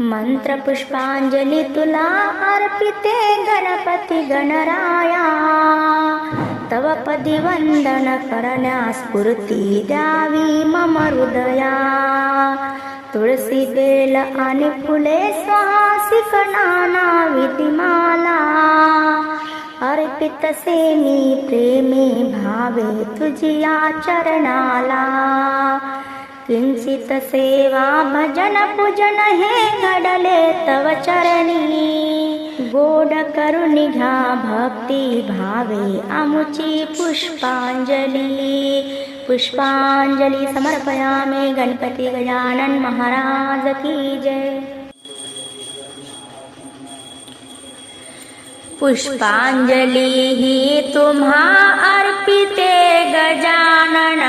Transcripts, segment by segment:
मंत्रपुष्पांजली तुला अर्पिते गणपती गणराया तव पदी वंदन करण्यास स्फूर्ती द्यावी मम हृदया। तुळसी बेल आणि फुले सुहासिक नाना विधिमाला अर्पित से मी प्रेमे भावे तुझिया चरणाला किंचित सेवा भजन पूजन हे घडले तव चरणी। गोड करुणी घ्या भक्ती भावे आमुची पुष्पांजली। पुष्पांजली समर्पयामे गणपती गजानन महाराज की जय। पुष्पांजली ही तुम्हा अर्पिते गजानन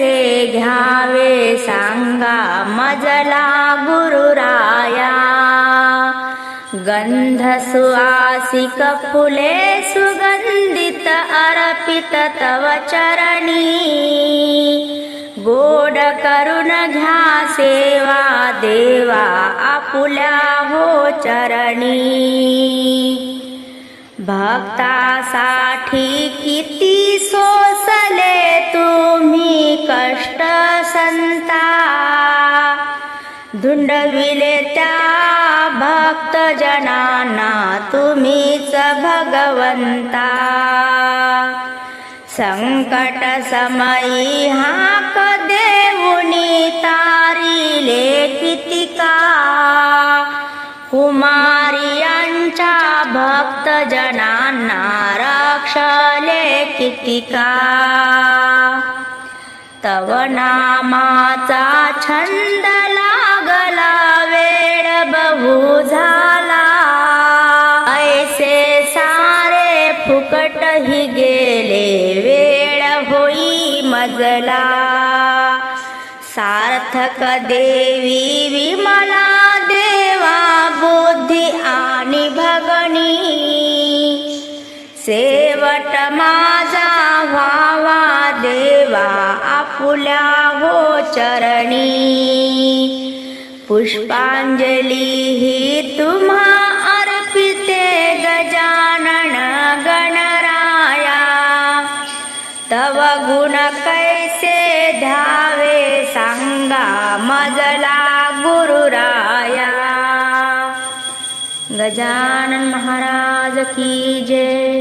कसे घ्यावे सांगा मजला गुरुराया। गंध सुवासिक फुले सुगंधित अर्पित तव चरणी। गोड करून घ्या सेवा देवा आपुल्या हो चरणी। भक्तासाठी किती सोसले धुंडविले त्या भक्तजनांना तुम्हीच भगवंता. संकट समयी हाक देऊनी तारिले कितिका कुमारियांच्या भक्तजनांना रक्षले कितिका तव नामाचा छंद हो झाला. ऐसे सारे फुकट ही गेले वेळ होई मजला. सार्थक देवी विमला देवा बुद्धी आणि भगणी सेवट माझा व्हावा देवा आपुल्या हो चरणी. पुष्पांजली ही तुम्हा अर्पिते गजानन गणराया. तव गुण कैसे धावे सांगा मजला गुरुराया. गजानन महाराज की जय.